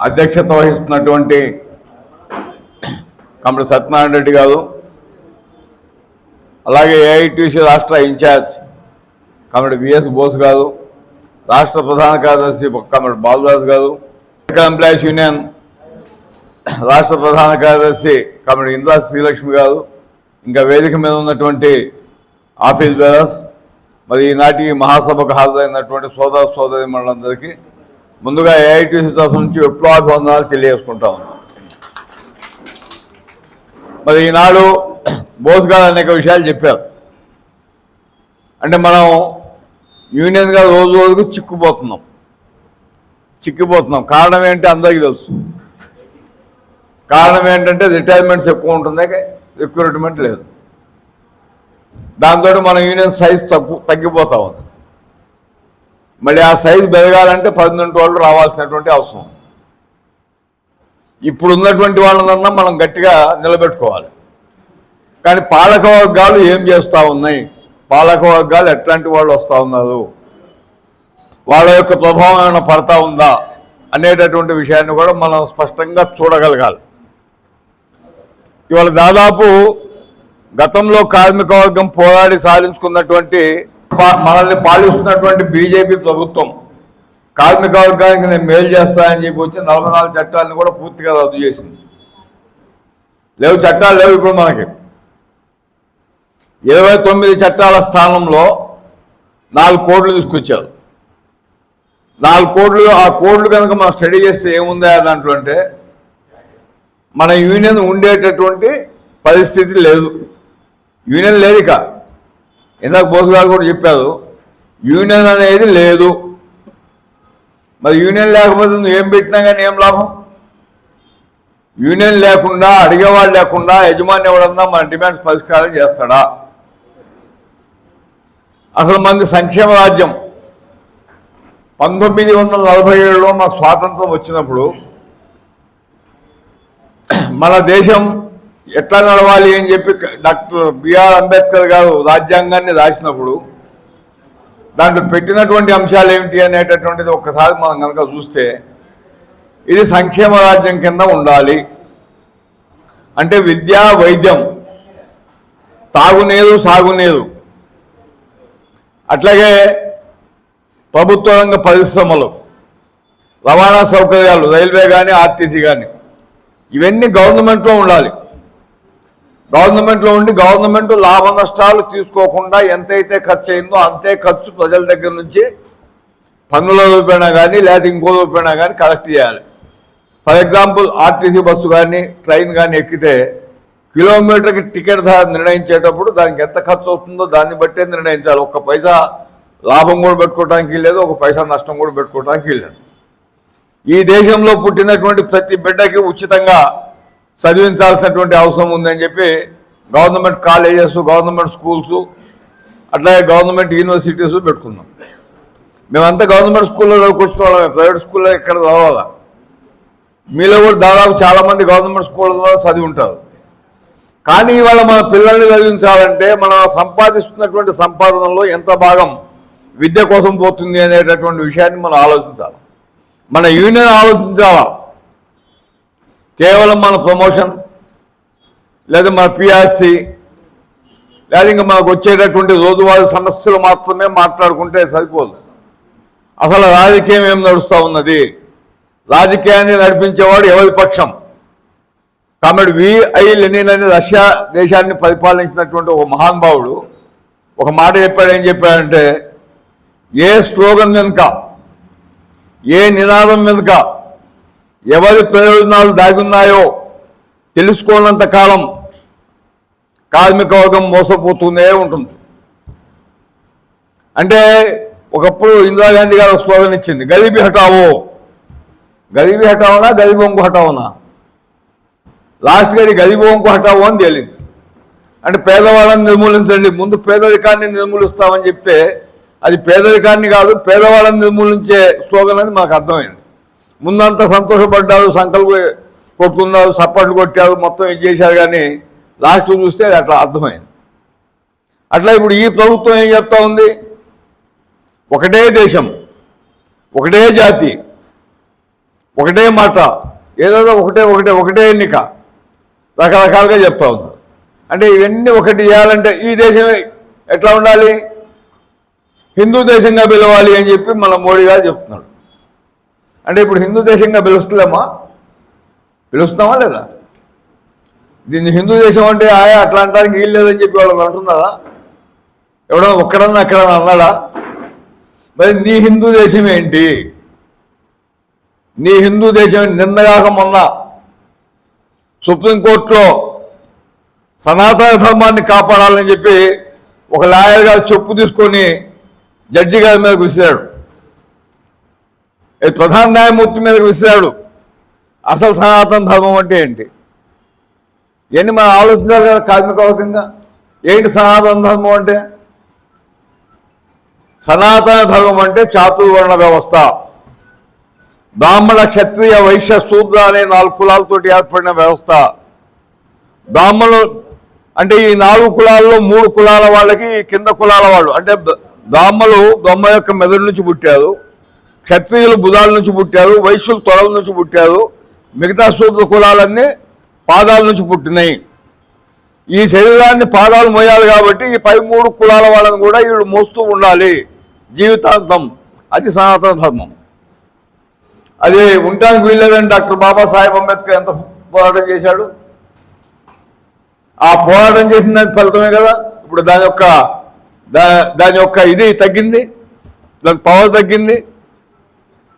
అధ్యక్షత వహిస్తున్నటువంటి కమల సత్యనారాయణ రెడ్డి గారు అలాగే ఏఐటీసీ రాష్ట్ర ఇన్ఛార్జ్ కమిటీ విఎస్ బోస్ గారు రాష్ట్ర ప్రధాన కార్యదర్శి కమిటీ బాలదాస్ గారు ఎంప్లాయీస్ యూనియన్ రాష్ట్ర ప్రధాన కార్యదర్శి కమిటీ ఇంద్రా శ్రీలక్ష్మి గారు ఇంకా వేదిక మీద ఉన్నటువంటి ఆఫీస్ బేరస్ మరి ఈనాటి మహాసభకు హాజరైనటువంటి సోదర సోదరి మండలందరికీ ముందుగా ఏఐటీసీ తరఫు నుంచి విప్లవాభివందనాలు తెలియజేసుకుంటా ఉన్నాం. మరి ఈనాడు బోస్ గారు అనేక విషయాలు చెప్పారు. అంటే మనం యూనియన్గా రోజు రోజుకు చిక్కుపోతున్నాం. చిక్కిపోతున్నాం. కారణం ఏంటి అందరికీ తెలుసు. కారణం ఏంటంటే రిటైర్మెంట్స్ ఎక్కువ ఉంటుంది రిక్రూట్మెంట్ లేదు. దాంతో మన యూనియన్ సైజ్ తగ్గు తగ్గిపోతా ఉంది. మళ్ళీ ఆ సైజు పెరగాలంటే పన్నెండు వాళ్ళు రావాల్సినటువంటి అవసరం. ఇప్పుడు ఉన్నటువంటి వాళ్ళనన్నా మనం గట్టిగా నిలబెట్టుకోవాలి. కానీ పాలక వర్గాలు ఏం చేస్తూ ఉన్నాయి? పాలక వర్గాలు ఎట్లాంటి వాళ్ళు వస్తూ ఉన్నారు? వాళ్ళ యొక్క ప్రభావం ఏమైనా పడతా ఉందా? అనేటటువంటి విషయాన్ని కూడా మనం స్పష్టంగా చూడగలగాలి. ఇవాళ దాదాపు గతంలో కార్మిక వర్గం పోరాడి సాధించుకున్నటువంటి మనల్ని పాలిస్తున్నటువంటి బీజేపీ ప్రభుత్వం కార్మిక వర్గానికి నేను మేలు చేస్తానని చెప్పి వచ్చి నలభై నాలుగు చట్టాలను కూడా పూర్తిగా రద్దు చేసింది. లేవు చట్టాలు లేవు ఇప్పుడు మనకి. ఇరవై తొమ్మిది చట్టాల స్థానంలో నాలుగు కోట్లు తీసుకొచ్చారు. నాలుగు కోట్లు ఆ కోట్లు కనుక మనం స్టడీ చేస్తే ఏముందా దాంట్లో అంటే మన యూనియన్ ఉండేటటువంటి పరిస్థితి లేదు. యూనియన్ లేదు ఇక. ఇందాక బోసు గారు కూడా చెప్పారు యూనియన్ అనేది లేదు. మరి యూనియన్ లేకపోతే నువ్వు ఏం పెట్టినా కానీ ఏం లాభం? యూనియన్ లేకుండా అడిగేవాళ్ళు లేకుండా యజమాని ఎవడన్నా మన డిమాండ్స్ పరిష్కారం చేస్తాడా? అసలు మంది సంక్షేమ రాజ్యం. పంతొమ్మిది వందల నలభై ఏడులో మాకు స్వాతంత్రం వచ్చినప్పుడు మన దేశం ఎట్లా నడవాలి అని చెప్పి డాక్టర్ బిఆర్ అంబేద్కర్ గారు రాజ్యాంగాన్ని రాసినప్పుడు దాంట్లో పెట్టినటువంటి అంశాలు ఏమిటి అనేటటువంటిది ఒక్కసారి మనం కనుక చూస్తే ఇది సంక్షేమ రాజ్యం కింద ఉండాలి. అంటే విద్య వైద్యం. తాగునీరు సాగునీరు. అట్లాగే ప్రభుత్వ రంగ పరిశ్రమలు రవాణా సౌకర్యాలు రైల్వే కానీ ఆర్టీసీ కానీ ఇవన్నీ గవర్నమెంట్లో ఉండాలి. గవర్నమెంట్లో ఉండి గవర్నమెంట్ లాభ నష్టాలు తీసుకోకుండా ఎంతైతే ఖర్చు అయిందో అంతే ఖర్చు ప్రజల దగ్గర నుంచి పన్నుల రూపేణా కానీ లేదా ఇంకో రూపేణా కానీ కలెక్ట్ చేయాలి. ఫర్ ఎగ్జాంపుల్ ఆర్టీసీ బస్సు కానీ ట్రైన్ కానీ ఎక్కితే కిలోమీటర్కి టికెట్ ధర నిర్ణయించేటప్పుడు దానికి ఎంత ఖర్చు అవుతుందో దాన్ని బట్టే నిర్ణయించాలి. ఒక్క పైసా లాభం కూడా పెట్టుకోవడానికి లేదు ఒక పైసా నష్టం కూడా పెట్టుకోవడానికి లేదు ఈ దేశంలో పుట్టినటువంటి ప్రతి బిడ్డకి ఉచితంగా చదివించాల్సినటువంటి అవసరం ఉందని చెప్పి గవర్నమెంట్ కాలేజెస్ గవర్నమెంట్ స్కూల్స్ అట్లాగే గవర్నమెంట్ యూనివర్సిటీస్ పెట్టుకున్నాం. మేమంతా గవర్నమెంట్ స్కూల్లో చదువుకొచ్చిన వాళ్ళమే. ప్రైవేట్ స్కూల్లో ఎక్కడ చదవాలా? మీలో కూడా దాదాపు చాలామంది గవర్నమెంట్ స్కూళ్ళలో చదివి ఉంటారు. కానీ ఇవాళ మన పిల్లల్ని చదివించాలంటే మనం సంపాదిస్తున్నటువంటి సంపాదనలో ఎంత భాగం విద్య కోసం పోతుంది అనేటటువంటి విషయాన్ని మనం ఆలోచించాలి. మన యూనియన్ ఆలోచించాలా? కేవలం మన ప్రమోషన్ లేదా మన పిఆర్సి లేదా ఇంకా మనకు వచ్చేటటువంటి రోజువారీ సమస్యలు మాత్రమే మాట్లాడుకుంటే సరిపోదు. అసలు రాజకీయం ఏం నడుస్తూ ఉన్నది? రాజకీయాన్ని నడిపించేవాడు ఎవరి పక్షం? కాబట్టి విఐ లెనిన్ అనే రష్యా దేశాన్ని పరిపాలించినటువంటి ఒక మహానుభావుడు ఒక మాట చెప్పాడు ఏం చెప్పాడంటే ఏ స్లోగన్ వెనుక ఏ నినాదం వెనుక ఎవరి ప్రయోజనాలు దాగున్నాయో తెలుసుకోనంత కాలం కార్మిక వర్గం మోసపోతూనే ఉంటుంది. అంటే ఒకప్పుడు ఇందిరాగాంధీ గారు స్లోగన్ ఇచ్చింది గరీబీ హటావో గరీబీ హటావనా గరీబ్ వంకు హటావనా లాస్ట్ గది గరీబ్ వంకు హటావో అని తేలింది. అంటే పేదవాళ్ళని నిర్మూలించండి ముందు పేదరికాన్ని నిర్మూలిస్తామని చెప్తే అది పేదరికాన్ని కాదు పేదవాళ్ళని నిర్మూలించే స్లోగన్ అని మాకు అర్థమైంది. ముందంతా సంతోషపడ్డారు సంకల్ప కొట్టుకున్నారు సప్పట్లు కొట్టారు మొత్తం ఇది చేశారు కానీ లాస్ట్ చూస్తే అది అట్లా అర్థమైంది. అట్లా ఇప్పుడు ఈ ప్రభుత్వం ఏం చెప్తా ఉంది? ఒకటే దేశం ఒకటే జాతి ఒకటే మాట ఏదో ఒకటే ఒకటే ఒకటే ఎన్నిక రకరకాలుగా చెప్తా ఉన్నారు. అంటే ఇవన్నీ ఒకటి చేయాలంటే ఈ దేశం ఎట్లా ఉండాలి? హిందూ దేశంగా పిలవాలి అని చెప్పి మన మోడీ గారు చెప్తున్నాడు. అంటే ఇప్పుడు హిందూ దేశంగా పిలుస్తలేమా పిలుస్తామా లేదా? దీన్ని హిందూ దేశం అంటే ఆయా అట్లా అంటానికి వీలు లేదని చెప్పి వాళ్ళు అంటున్నారా? ఎవడో ఒక్కడన్నా అక్కడన్నా అన్నాడా? మరి నీ హిందూ దేశం ఏంటి? నీ హిందూ దేశం నిన్నగాక మొన్న సుప్రీంకోర్టులో సనాతన ధర్మాన్ని కాపాడాలని చెప్పి ఒక లాయర్ గారు చెప్పు తీసుకొని జడ్జి గారి మీద విసిరాడు ప్రధాన న్యాయమూర్తి మీదకి విసిరాడు. అసలు సనాతన ధర్మం అంటే ఏంటి? ఇవన్నీ మనం ఆలోచించాలి కదా కార్మికవర్గంగా ఏంటి సనాతన ధర్మం అంటే? సనాతన ధర్మం అంటే చాతుర్వర్ణ వ్యవస్థ. బ్రాహ్మణ క్షత్రియ వైశ్య శూద్ర అనే నాలుగు కులాలతోటి ఏర్పడిన వ్యవస్థ. బ్రాహ్మణులు అంటే ఈ నాలుగు కులాల్లో మూడు కులాల వాళ్ళకి కింద కులాల వాళ్ళు. అంటే బ్రాహ్మలు బ్రహ్మ యొక్క మెదడు నుంచి పుట్టారు. క్షత్రియులు బుధాల నుంచి పుట్టారు వైశ్యులు తొడల నుంచి పుట్టారు మిగతా శూద్ర కులాలన్నీ పాదాల నుంచి పుట్టినాయి. ఈ శరీరాన్ని పాదాలు మోయాలి కాబట్టి ఈ పై మూడు కులాల వాళ్ళని కూడా వీళ్ళు మోస్తూ ఉండాలి. జీవితాంతం. అది సనాతన ధర్మం. అది ఉండటానికి వీల్లేదని డాక్టర్ బాబాసాహెబ్ అంబేద్కర్ ఎంత పోరాటం చేశాడు? ఆ పోరాటం చేసిన దాని ఫలితమే కదా. ఇప్పుడు దాని యొక్క దా- దాని యొక్క ఇది తగ్గింది. దాని పవర్ తగ్గింది.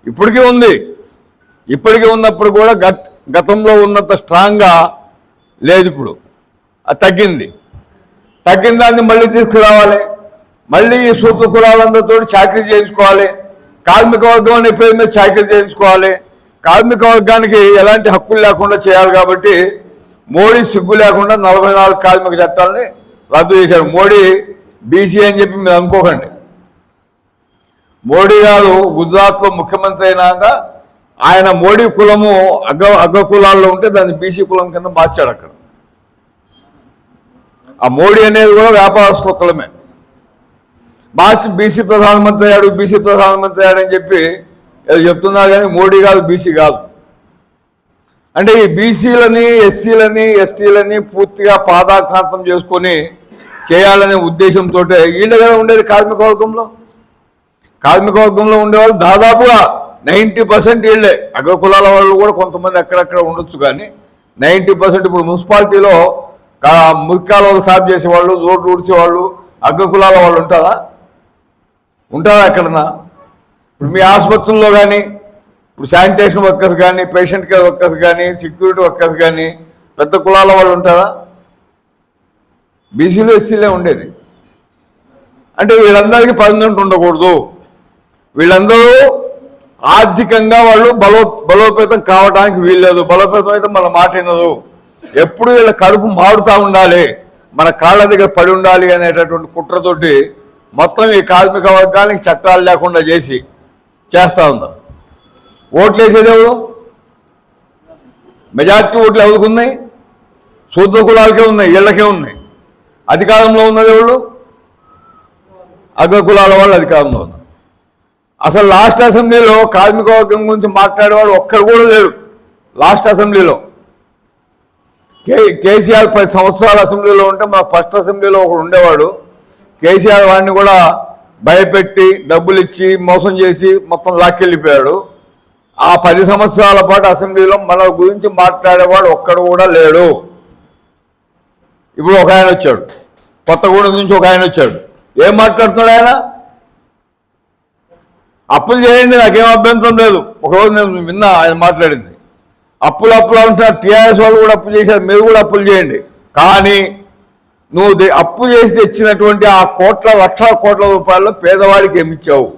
ఇప్పటికీ ఉంది. ఇప్పటికీ ఉన్నప్పుడు కూడా గట్ గతంలో ఉన్నంత స్ట్రాంగ్గా లేదు ఇప్పుడు. అది తగ్గింది. తగ్గిన దాన్ని మళ్ళీ తీసుకురావాలి. మళ్ళీ ఈ సూత్ర కులాలందరితో చాకరీ చేయించుకోవాలి. కార్మిక వర్గం అనే పేరు మీద చాకరీ చేయించుకోవాలి. కార్మిక వర్గానికి ఎలాంటి హక్కులు లేకుండా చేయాలి కాబట్టి మోడీ సిగ్గు లేకుండా నలభై నాలుగు కార్మిక చట్టాలని రద్దు చేశారు. మోడీ బీసీ అని చెప్పి మీరు అనుకోకండి. మోడీ గారు గుజరాత్లో ముఖ్యమంత్రి అయినాక ఆయన మోడీ కులము అగ్ర అగ్ర కులాల్లో ఉంటే దాన్ని బీసీ కులం కింద మార్చాడు అక్కడ. ఆ మోడీ అనేది కూడా వ్యాపారస్తుల కులమే. మార్చి బీసీ ప్రధానమంత్రి అయ్యాడు బీసీ ప్రధానమంత్రి అయ్యాడు అని చెప్పి ఏదో చెప్తున్నారు కానీ మోడీ కాదు బీసీ కాదు. అంటే ఈ బీసీలని ఎస్సీలని ఎస్టీలని పూర్తిగా పాదాక్రాంతం చేసుకొని చేయాలనే ఉద్దేశంతో వీళ్ళ కదా ఉండేది కార్మిక వర్గంలో. కార్మిక వర్గంలో ఉండేవాళ్ళు దాదాపుగా నైంటీ పర్సెంట్ వీళ్ళే. అగ్ర కులాల వాళ్ళు కూడా కొంతమంది అక్కడక్కడ ఉండొచ్చు కానీ నైంటీ పర్సెంట్ ఇప్పుడు మున్సిపాలిటీలో మురికాలు సాఫ్ చేసేవాళ్ళు రోడ్లు ఊడ్చేవాళ్ళు అగ్ర కులాల వాళ్ళు ఉంటారా? ఉంటారా ఎక్కడన్నా? ఇప్పుడు మీ ఆసుపత్రుల్లో కానీ ఇప్పుడు శానిటేషన్ వర్కర్స్ కానీ పేషెంట్ కేర్ వర్కర్స్ కానీ సెక్యూరిటీ వర్కర్స్ కానీ పెద్ద కులాల వాళ్ళు ఉంటారా? బీసీలు ఎస్సీలే ఉండేది. అంటే వీళ్ళందరికీ పర్మనెంట్ ఉండకూడదు. వీళ్ళందరూ ఆర్థికంగా వాళ్ళు బలో బలోపేతం కావడానికి వీల్లేదు. బలోపేతం అయితే మన మాట వినదు. ఎప్పుడు వీళ్ళ కడుపు మాడుతూ ఉండాలి. మన కాళ్ళ దగ్గర పడి ఉండాలి అనేటటువంటి కుట్రతోటి మొత్తం ఈ కార్మిక వర్గానికి చట్టాలు లేకుండా చేసి చేస్తూ ఉందా? ఓట్లు వేసేది ఎవరు? మెజార్టీ ఓట్లు ఎవరికి ఉన్నాయి? శూద్ర కులాలకే ఉన్నాయి వీళ్ళకే ఉన్నాయి. అధికారంలో ఉన్నది ఎవరు? అగ్ర కులాల వాళ్ళు అధికారంలో ఉన్నారు. అసలు లాస్ట్ అసెంబ్లీలో కార్మిక వర్గం గురించి మాట్లాడేవాడు ఒక్కరు కూడా లేరు లాస్ట్ అసెంబ్లీలో. కే కేసీఆర్ పది సంవత్సరాల అసెంబ్లీలో ఉంటే మా ఫస్ట్ అసెంబ్లీలో ఒకడు ఉండేవాడు. కేసీఆర్ వాడిని కూడా భయపెట్టి డబ్బులు ఇచ్చి మోసం చేసి మొత్తం లాక్కెళ్ళిపోయాడు. ఆ పది సంవత్సరాల పాటు అసెంబ్లీలో మన గురించి మాట్లాడేవాడు ఒక్కడు కూడా లేడు. ఇప్పుడు ఒక ఆయన వచ్చాడు. కొత్తగూడెం నుంచి ఒక ఆయన వచ్చాడు. ఏం మాట్లాడుతున్నాడు ఆయన? అప్పులు చేయండి నాకేం అభ్యంతరం లేదు. ఒకరోజు నేను విన్నా ఆయన మాట్లాడింది. అప్పులు అప్పులు అంటున్నారు. టీఆర్ఎస్ వాళ్ళు కూడా అప్పు చేశారు మీరు కూడా అప్పులు చేయండి. కానీ నువ్వు దే- అప్పు చేసి తెచ్చినటువంటి ఆ కోట్ల లక్షల కోట్ల రూపాయల్లో పేదవాడికి ఏమి ఇచ్చావు?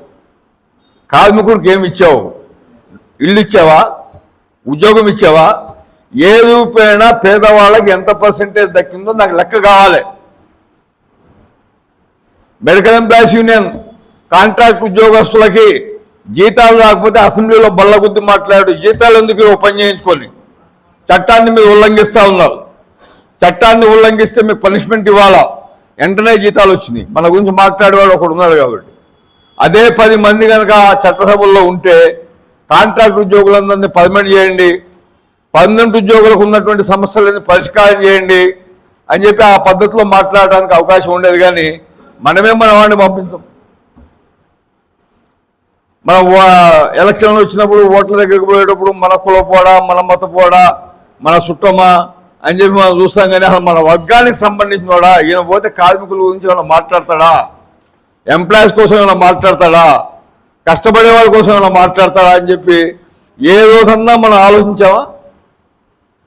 కార్మికుడికి ఏమి ఇచ్చావు? ఇల్లు ఇచ్చావా? ఉద్యోగం ఇచ్చావా? ఏ రూపైనా పేదవాళ్ళకి ఎంత పర్సెంటేజ్ దక్కిందో నాకు లెక్క కావాలి. మెడికల్ ఎంప్లాయీస్ యూనియన్ కాంట్రాక్ట్ ఉద్యోగస్తులకి జీతాలు రాకపోతే అసెంబ్లీలో బల్లగుద్ది మాట్లాడు జీతాలు ఎందుకు ఓపెన్ చేయించుకొని? చట్టాన్ని మీరు ఉల్లంఘిస్తా ఉన్నారు. చట్టాన్ని ఉల్లంఘిస్తే మీకు పనిష్మెంట్ ఇవ్వాలా? వెంటనే జీతాలు వచ్చినాయి. మన గురించి మాట్లాడేవాడు ఒకడు ఉన్నాడు కాబట్టి. అదే పది మంది కనుక చట్టసభల్లో ఉంటే కాంట్రాక్ట్ ఉద్యోగులందరినీ పర్మనెంట్ చేయండి. పర్మనెంట్ ఉద్యోగులకు ఉన్నటువంటి సమస్యలన్నీ పరిష్కారం చేయండి అని చెప్పి ఆ పద్ధతిలో మాట్లాడడానికి అవకాశం ఉండేది కానీ మనమే మన వాడిని పంపించాం. మనం ఎలక్షన్లు వచ్చినప్పుడు ఓట్ల దగ్గరికి పోయేటప్పుడు మన కులపోడా మన మతపోడా మన చుట్టమా అని చెప్పి మనం చూస్తాం కానీ అసలు మన వర్గానికి సంబంధించినోడా ఈయన పోతే కార్మికుల గురించి ఏమైనా మాట్లాడతాడా? ఎంప్లాయీస్ కోసం ఏమైనా మాట్లాడతాడా? కష్టపడే వాళ్ళ కోసం ఏమైనా మాట్లాడతాడా అని చెప్పి ఏ రోజన్నా మనం ఆలోచించామా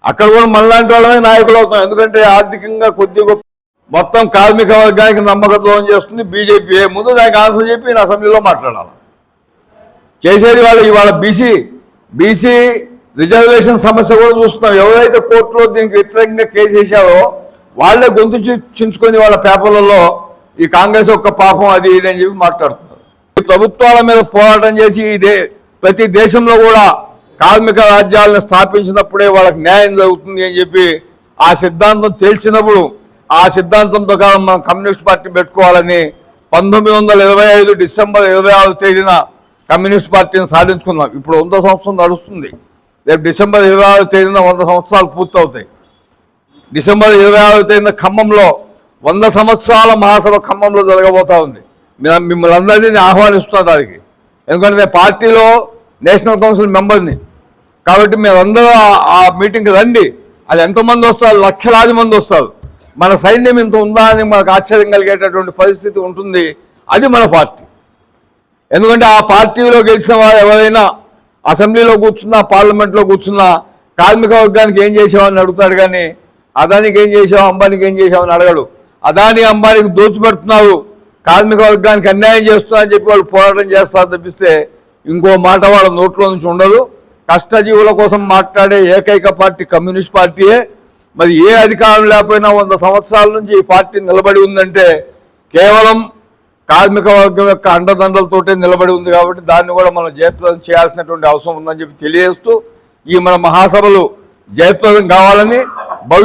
అక్కడ కూడా మనలాంటి వాళ్ళమే నాయకులు అవుతాం. ఎందుకంటే ఆర్థికంగా కొద్దిగా గొప్ప- మొత్తం కార్మిక వర్గానికి నమ్మకత్వం చేస్తుంది బీజేపీ. ముందు దానికి ఆన్సర్ చెప్పి నేను అసెంబ్లీలో మాట్లాడాలి? చేసేది వాళ్ళు ఇవాళ బీసీ బీసీ రిజర్వేషన్ సమస్య కూడా చూస్తున్నాం. ఎవరైతే కోర్టులో దీనికి వ్యతిరేకంగా కేసు వేశారో వాళ్ళే గొంతు చించుకొని వాళ్ళ పేపర్లలో ఈ కాంగ్రెస్ యొక్క పాపం అది ఇది అని చెప్పి మాట్లాడుతున్నారు. ఈ ప్రభుత్వాల మీద పోరాటం చేసి ఇదే ప్రతి దేశంలో కూడా కార్మిక రాజ్యాలను స్థాపించినప్పుడే వాళ్ళకి న్యాయం జరుగుతుంది అని చెప్పి ఆ సిద్ధాంతం తేల్చినప్పుడు ఆ సిద్ధాంతం ప్రకారం మనం కమ్యూనిస్ట్ పార్టీ పెట్టుకోవాలని పంతొమ్మిది వందల ఇరవై ఐదు డిసెంబర్ ఇరవై ఆరు తేదీన కమ్యూనిస్ట్ పార్టీని సాధించుకున్నాం ఇప్పుడు వంద సంవత్సరం నడుస్తుంది. రేపు డిసెంబర్ ఇరవై ఆరు తేదీన వంద సంవత్సరాలు పూర్తవుతాయి. డిసెంబర్ ఇరవై ఆరు తేదీన ఖమ్మంలో వంద సంవత్సరాల మహాసభ ఖమ్మంలో జరగబోతా ఉంది. మిమ్మల్ని అందరినీ ఆహ్వానిస్తున్నాను దానికి. ఎందుకంటే నేను పార్టీలో నేషనల్ కౌన్సిల్ మెంబర్ని. కాబట్టి మీరందరూ ఆ మీటింగ్కి రండి. అది ఎంతమంది వస్తారు? లక్షలాది మంది వస్తారు. మన సైన్యం ఇంత ఉందా అని మనకు ఆశ్చర్యం కలిగేటటువంటి పరిస్థితి ఉంటుంది. అది మన పార్టీ. ఎందుకంటే ఆ పార్టీలో గెలిచిన వారు ఎవరైనా అసెంబ్లీలో కూర్చున్నా పార్లమెంట్లో కూర్చున్నా కార్మిక వర్గానికి ఏం చేసావని అడుగుతాడు కానీ అదానికి ఏం చేసావు అంబానీకి ఏం చేసావని అడగడు. అదాని అంబానీకి దోచిపెడుతున్నావు కార్మిక వర్గానికి అన్యాయం చేస్తున్నా అని చెప్పి వాళ్ళు పోరాటం చేస్తారు తప్పిస్తే ఇంకో మాట వాళ్ళ నోట్లో నుంచి ఉండదు. కష్టజీవుల కోసం మాట్లాడే ఏకైక పార్టీ కమ్యూనిస్ట్ పార్టీయే. మరి ఏ అధికారం లేకపోయినా వంద సంవత్సరాల నుంచి ఈ పార్టీ నిలబడి ఉందంటే కేవలం కార్మిక వర్గం యొక్క అండదండలతోటే నిలబడి ఉంది కాబట్టి దాన్ని కూడా మనం జయప్రదం చేయాల్సినటువంటి అవసరం ఉందని చెప్పి తెలియజేస్తూ ఈ మన మహాసభలు జయప్రదం కావాలని భవిష్యత్